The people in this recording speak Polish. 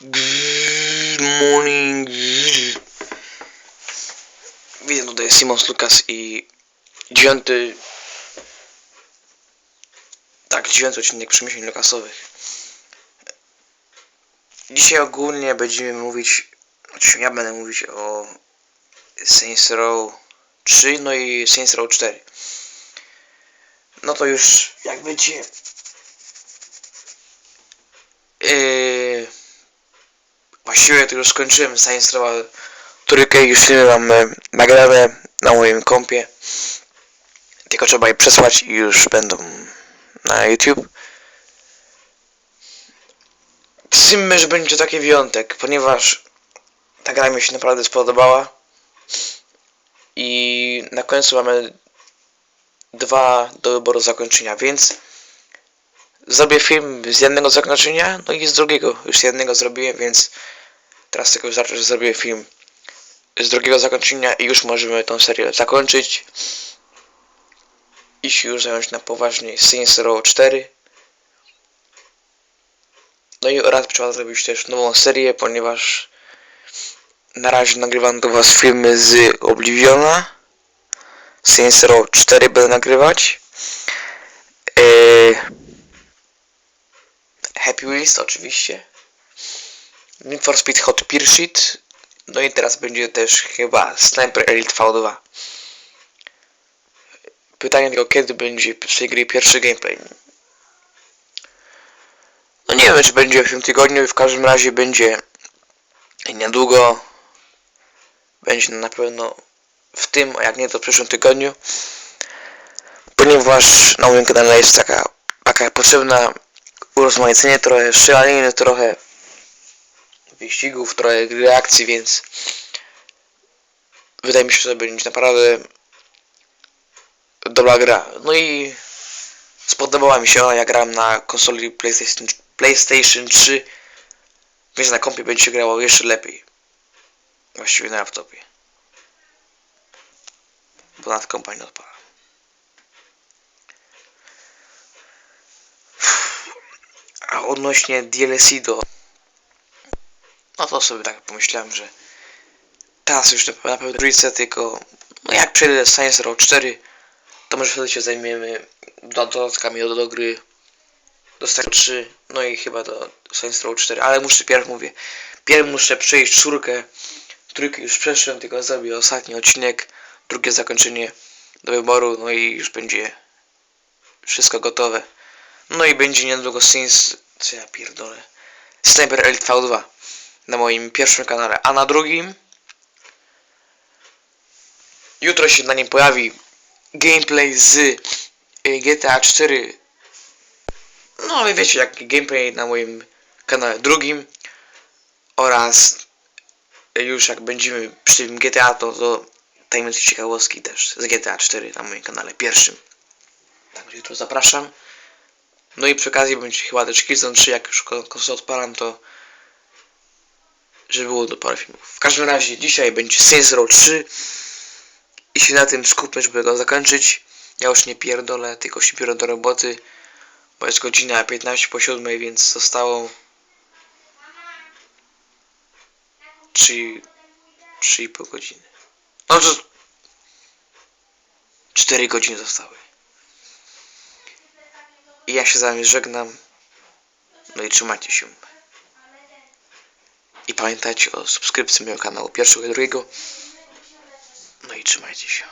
Good morning. Witam tutaj Simons Lukas i dziewiąty tak, dziewiąty odcinek przemyśleń Lukasowych. Dzisiaj ogólnie będziemy mówić, znaczy ja będę mówić o Saints Row 3, no i Saints Row 4. No to już, jak wiecie, yy, właściwie to już skończyłem Saints Row trójkę, już filmy mam e, nagrane na moim kompie. Tylko trzeba je przesłać i już będą na YouTube. Myślę, że będzie taki wyjątek, ponieważ ta gra mi się naprawdę spodobała. I na końcu mamy dwa do wyboru zakończenia, więc zrobię film z jednego zakończenia, no i z drugiego. Już jednego zrobiłem, więc teraz tylko wystarczy, że zrobię film z drugiego zakończenia i już możemy tą serię zakończyć. I się już zająć na poważnie Saints Row 4. No i oraz trzeba zrobić też nową serię, ponieważ na razie nagrywam do was filmy z Obliviona. Saints Row 4 będę nagrywać. Eee, Happy Wheels oczywiście. Need for Speed Hot Pursuit. No i teraz będzie też chyba Sniper Elite V2. Pytanie tylko kiedy będzie z tej gry pierwszy gameplay. No nie wiem czy będzie w tym tygodniu, w każdym razie będzie niedługo. Będzie na pewno w tym, a jak nie to w przyszłym tygodniu. Ponieważ na moim kanale jest taka, taka potrzebna urozmaicenie, trochę szalenie, trochę wyścigów, trochę reakcji, więc wydaje mi się, że będzie naprawdę dobra gra. No i spodobała mi się ona, ja grałem na konsoli PlayStation, PlayStation 3, więc na kompie będzie się grało jeszcze lepiej. Właściwie na laptopie. Bo nad kompa nie odpala. A odnośnie DLC do no to sobie tak pomyślałem, że teraz już na pewno trójce, tylko no jak przejdę Science Row 4, to może wtedy się zajmiemy do- dodatkami do, do gry do Star 3, no i chyba do Science Row 4, ale muszę pierw mówię, pierw muszę przejść czwórkę, trójkę już przeszłem, tylko zrobię ostatni odcinek, drugie zakończenie do wyboru, no i już będzie wszystko gotowe. No i będzie niedługo Science, co ja pierdolę, Sniper Elite V2 na moim pierwszym kanale, a na drugim? Jutro się na nim pojawi gameplay z y, GTA 4 no ale wiecie jak gameplay na moim kanale drugim oraz już jak będziemy przy tym GTA to, to tajemnice ciekawostki też z GTA 4 na moim kanale pierwszym. Także jutro zapraszam. No i przy okazji będzie chyba też Killzone 3 jak już kon- konsolę odpalam to żeby było do parę filmów. W każdym razie dzisiaj będzie Saints Row 3 i się na tym skupmy, żeby go zakończyć. Ja już nie pierdolę, tylko się biorę do roboty, bo jest godzina 15 po 7, więc zostało 3 3,5 godziny. No to 4 godziny zostały. I ja się z wami żegnam. No i trzymajcie się. I pamiętajcie o subskrypcji mojego kanału pierwszego i drugiego. No i trzymajcie się.